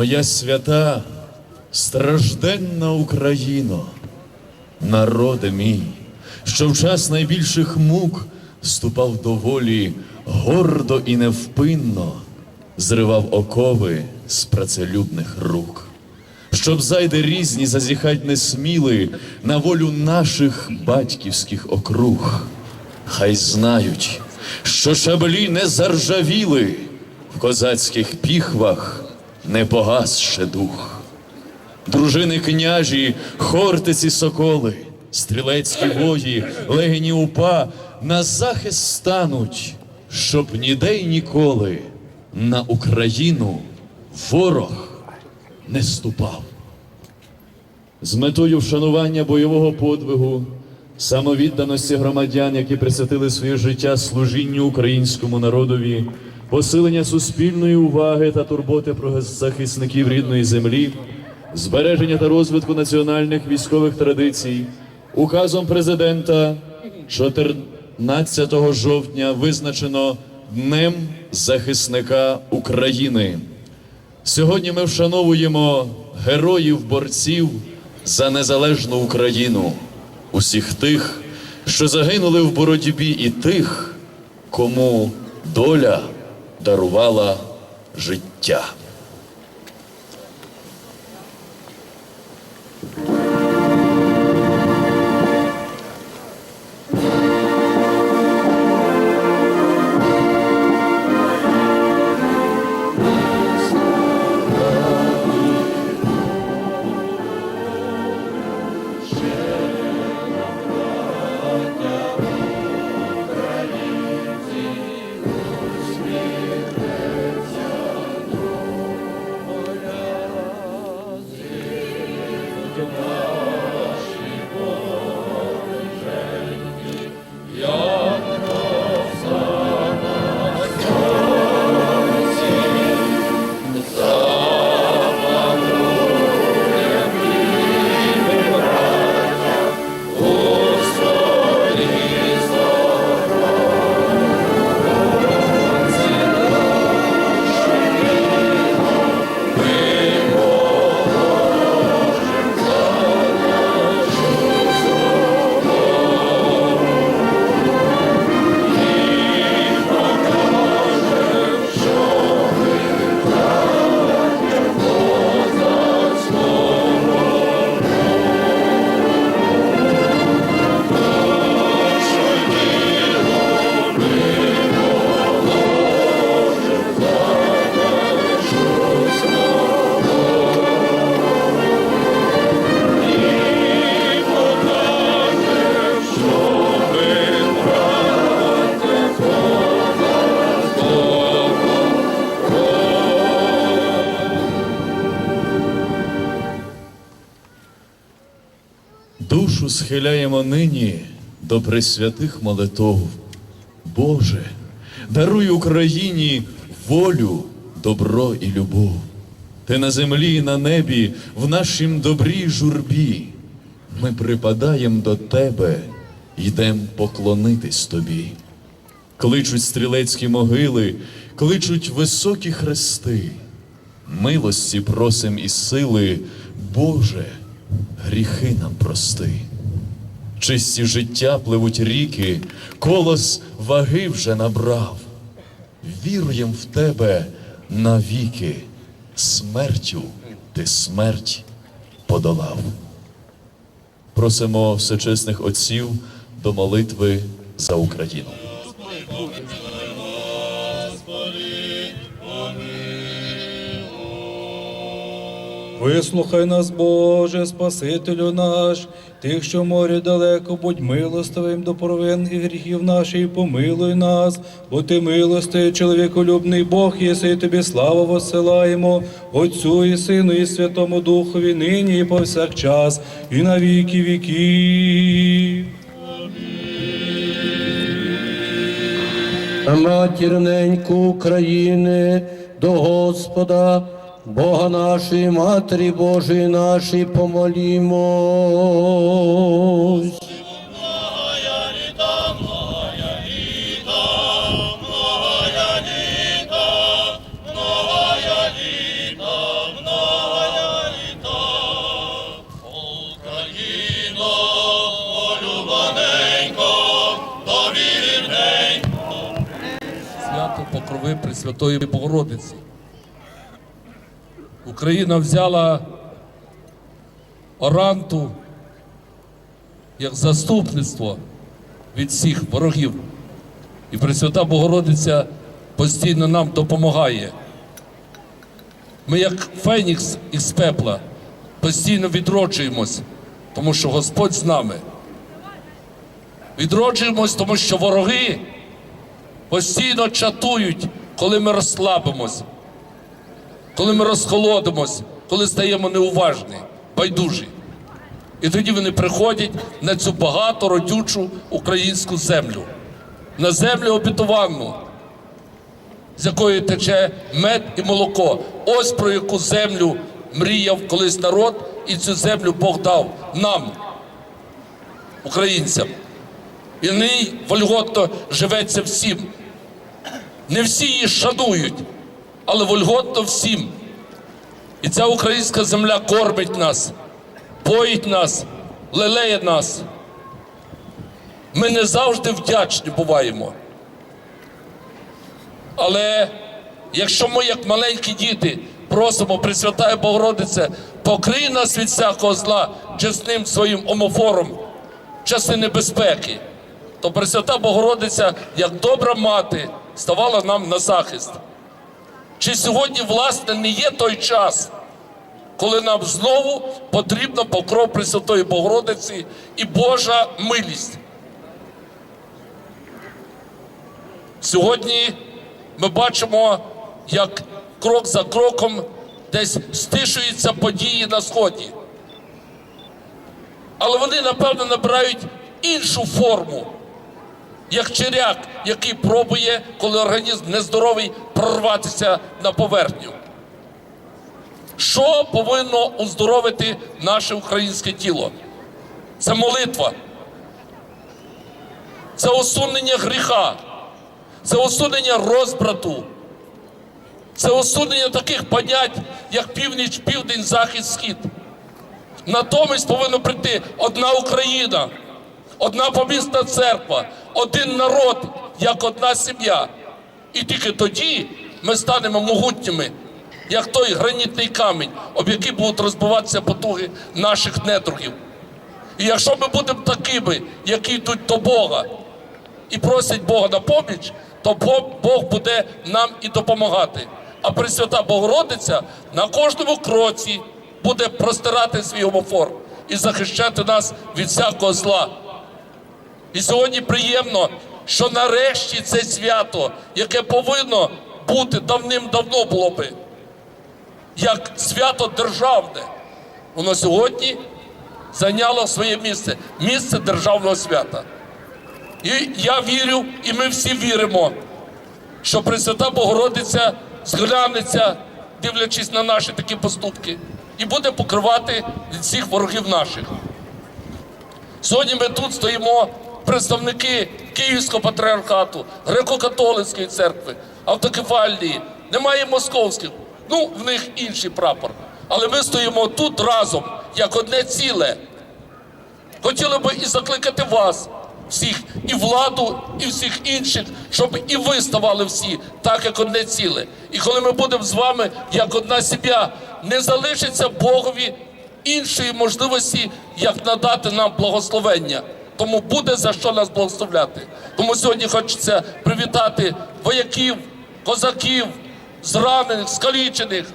Моя свята, стражденна Україно, народе мій, що в час найбільших мук ступав до волі гордо і невпинно, зривав окови з працелюбних рук, щоб зайди різні зазіхать не сміли на волю наших батьківських округ. Хай знають, що шаблі не заржавіли в козацьких піхвах не погас ще дух. Дружини княжі, хортиці соколи, стрілецькі вої, легені упа на захист стануть, щоб ніде й ніколи на Україну ворог не ступав. З метою вшанування бойового подвигу, самовідданості громадян, які присвятили своє життя служінню українському народові, посилення суспільної уваги та турботи про захисників рідної землі, збереження та розвитку національних військових традицій, указом президента 14 жовтня визначено Днем захисника України. Сьогодні ми вшановуємо героїв-борців за незалежну Україну, усіх тих, що загинули в боротьбі, і тих, кому доля дарувала життя. Душу схиляємо нині до пресвятих молитов. Боже, даруй Україні волю, добро і любов. Ти на землі і на небі, в нашім добрій журбі. Ми припадаємо до Тебе, йдем поклонитись Тобі. Кличуть стрілецькі могили, кличуть високі хрести. Милості просим і сили, Боже, гріхи нам прости. Чисті життя пливуть ріки, колос ваги вже набрав. Віруєм в тебе навіки, смертю ти смерть подолав. Просимо всечесних отців до молитви за Україну. Вислухай нас, Боже, Спасителю наш, тих, що морі далеко, будь милостивим до провин і гріхів наших, помилуй нас, бо ти милостивий, чоловіколюбний Бог, єси і тобі славу воссилаємо, Отцю і Сину, і Святому Духові, нині і повсякчас, і на віки віків. Матірненьку України до Господа, Бога нашої, Матері Божої нашої, помолімось. Покрови Пресвятої Богородиці. Україна взяла оранту як заступництво від всіх ворогів. І Пресвята Богородиця постійно нам допомагає. Ми, як Фенікс із пепла, постійно відроджуємось, тому що Господь з нами. Відроджуємось, тому що вороги постійно чатують, коли ми розслабимось, коли ми розхолодимось, коли стаємо неуважні, байдужі. І тоді вони приходять на цю багато родючу українську землю, на землю обітовану, з якої тече мед і молоко. Ось про яку землю мріяв колись народ, і цю землю Бог дав нам, українцям. І в ній вольготно живеться всім. Не всі її шанують, але вольготно всім. І ця українська земля кормить нас, поїть нас, лелеє нас. Ми не завжди вдячні буваємо. Але якщо ми, як маленькі діти, просимо Пресвятає Богородице, покрий нас від всякого зла чесним своїм омофором, часи небезпеки, то Пресвята Богородиця, як добра мати, ставала нам на захист. Чи сьогодні, власне, не є той час, коли нам знову потрібно покров Пресвятої Богородиці і Божа милість? Сьогодні ми бачимо, як крок за кроком десь стишуються події на сході. Але вони, напевно, набирають іншу форму, як черяк, який пробує, коли організм нездоровий, прорватися на поверхню. Що повинно оздоровити наше українське тіло? Це молитва, це усунення гріха, це усунення розбрату, це усунення таких понять, як північ, південь, захід, схід. Натомість повинна прийти одна Україна, одна помісна церква, один народ, як одна сім'я. І тільки тоді ми станемо могутніми, як той гранітний камінь, об який будуть розбиватися потуги наших недругів. І якщо ми будемо такими, які йдуть до Бога і просять Бога на поміч, то Бог- буде нам і допомагати. А Пресвята Богородиця на кожному кроці буде простирати свій гомофор і захищати нас від всякого зла. І сьогодні приємно, що нарешті це свято, яке повинно бути давним-давно було би, як свято державне, воно сьогодні зайняло своє місце місце державного свята. І я вірю, і ми всі віримо, що Пресвята Богородиця зглянеться, дивлячись на наші такі поступки, і буде покривати всіх ворогів наших. Сьогодні ми тут стоїмо представники Київського патріархату, греко-католицької церкви, автокефальної, немає московських. Ну, в них інший прапор. Але ми стоїмо тут разом, як одне ціле. Хотіли би і закликати вас, всіх, і владу, і всіх інших, щоб і ви ставали всі так, як одне ціле. І коли ми будемо з вами, як одна сім'я, не залишиться Богові іншої можливості, як надати нам благословення. Тому буде за що нас благословляти. Тому сьогодні хочеться привітати вояків, козаків, зранених, скалічених,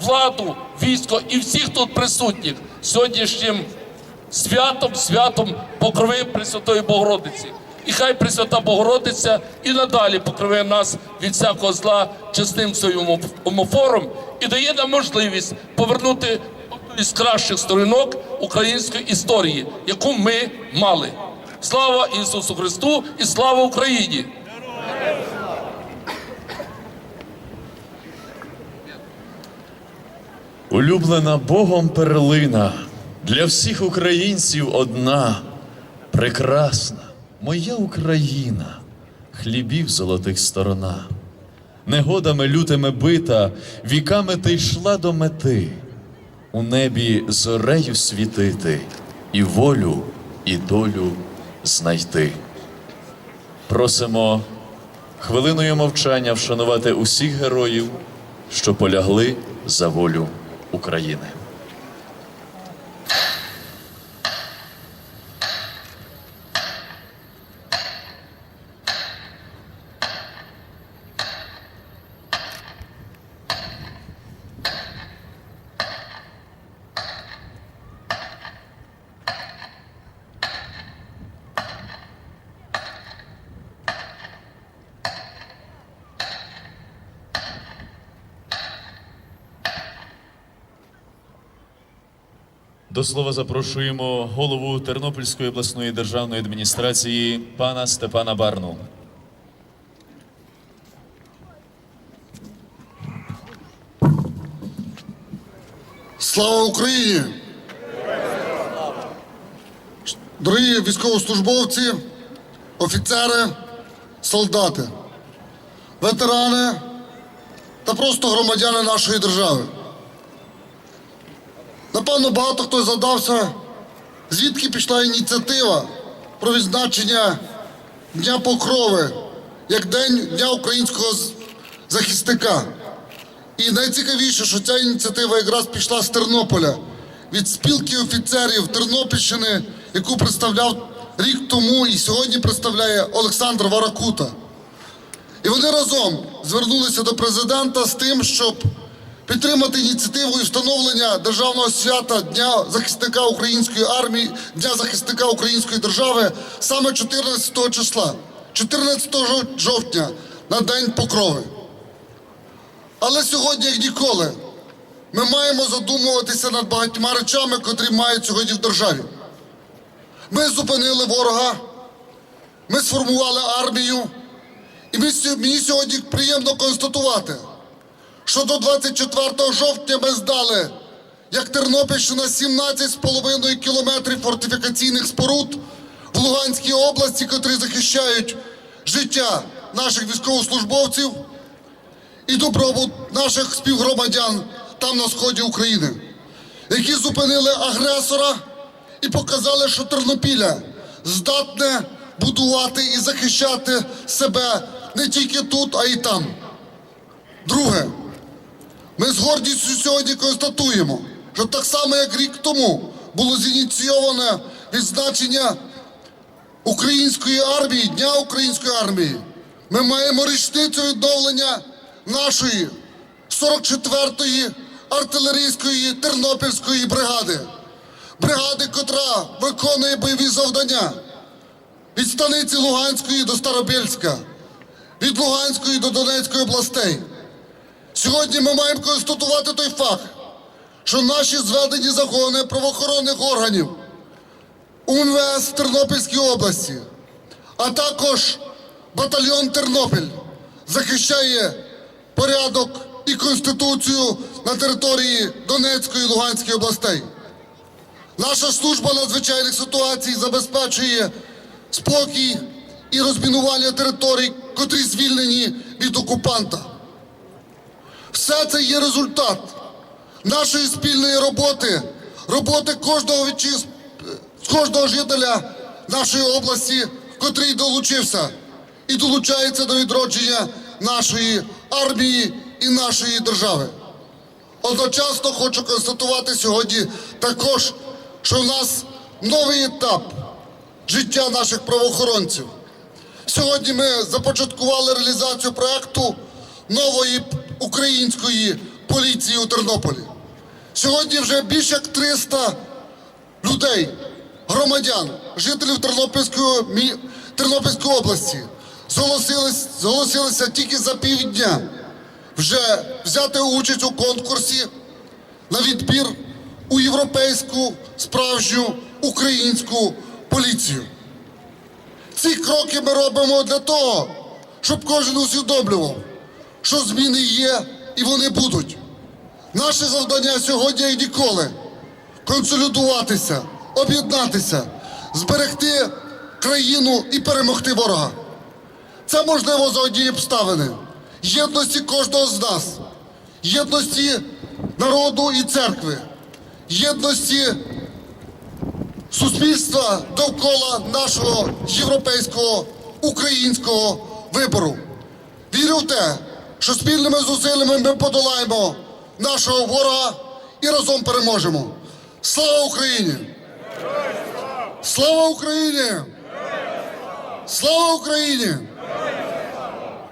владу, військо і всіх тут присутніх сьогоднішнім святом, святом покрови Пресвятої Богородиці. І хай Пресвята Богородиця і надалі покриває нас від всякого зла чесним своїм омофором і дає нам можливість повернути із кращих сторінок української історії, яку ми мали. Слава Ісусу Христу і слава Україні! Улюблена Богом перлина, для всіх українців одна, прекрасна, моя Україна, хлібів золотих сторона. Негодами лютими бита, віками ти йшла до мети, у небі зорею світити, і волю, і долю знайти. Просимо хвилиною мовчання вшанувати усіх героїв, що полягли за волю України. До слова запрошуємо голову Тернопільської обласної державної адміністрації пана Степана Барну. Слава Україні! Дорогі військовослужбовці, офіцери, солдати, ветерани та просто громадяни нашої держави. Напевно, багато хто задався, звідки пішла ініціатива про відзначення Дня Покрови як День Дня українського захисника. І найцікавіше, що ця ініціатива якраз пішла з Тернополя від спілки офіцерів Тернопільщини, яку представляв рік тому і сьогодні представляє Олександр Варакута. І вони разом звернулися до президента з тим, щоб підтримати ініціативу і встановлення державного свята Дня захисника української армії, Дня захисника української держави саме 14 числа, 14 жов- жовтня на День Покрови. Але сьогодні, як ніколи, ми маємо задумуватися над багатьма речами, котрі мають сьогодні в державі. Ми зупинили ворога, ми сформували армію, і мені сьогодні приємно констатувати, що до 24 жовтня ми здали, як Тернопільщина, 17,5 кілометрів фортифікаційних споруд в Луганській області, котрі захищають життя наших військовослужбовців і добробут наших співгромадян там на сході України, які зупинили агресора і показали, що Тернопілля здатне будувати і захищати себе не тільки тут, а й там. Друге, ми з гордістю сьогодні констатуємо, що так само, як рік тому було зініційоване відзначення української армії, Дня української армії, ми маємо річницю відновлення нашої 44-ї артилерійської тернопільської бригади. Бригади, котра виконує бойові завдання від станиці Луганської до Старобільська, від Луганської до Донецької областей. Сьогодні ми маємо констатувати той факт, що наші зведені загони правоохоронних органів УМВС Тернопільській області, а також батальйон Тернопіль захищає порядок і конституцію на території Донецької і Луганської областей. Наша служба надзвичайних ситуацій забезпечує спокій і розмінування територій, котрі звільнені від окупанта. Все це є результат нашої спільної роботи, роботи кожного вітчиз... кожного жителя нашої області, котрий долучився і долучається до відродження нашої армії і нашої держави. Одночасно хочу констатувати сьогодні також, що в нас новий етап життя наших правоохоронців. Сьогодні ми започаткували реалізацію проекту нової української поліції у Тернополі. Сьогодні вже більше як 300 людей, громадян, жителів Тернопільської, Тернопільської області зголосились, зголосилися тільки за півдня вже взяти участь у конкурсі на відбір у європейську справжню українську поліцію. Ці кроки ми робимо для того, щоб кожен усвідомлював, що зміни є і вони будуть. Наше завдання сьогодні і ніколи консолідуватися, об'єднатися, зберегти країну і перемогти ворога. Це можливо за однієї обставини єдності кожного з нас, єдності народу і церкви, єдності суспільства довкола нашого європейського українського вибору. Вірю в те, що спільними зусиллями ми подолаємо нашого ворога і разом переможемо. Слава Україні! Слава Україні! Слава Україні!